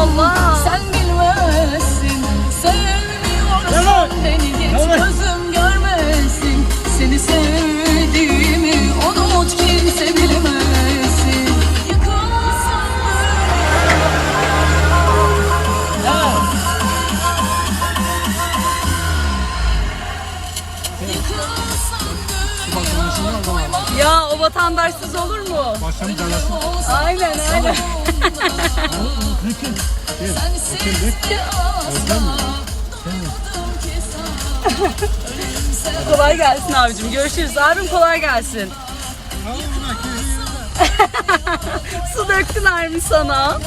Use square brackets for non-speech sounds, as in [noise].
Allah. Sen bilmezsin. Sevmiyorsan beni git gözüm görmesin. Seni sevdiğimi unut kimse bilemesin Yıkılsın Ya o vatandaşsız olur mu? Başım canlasın. Aynen aynen. kolay gelsin abicim. Görüşürüz. Abim kolay gelsin. [laughs] Su döktüler mi sana?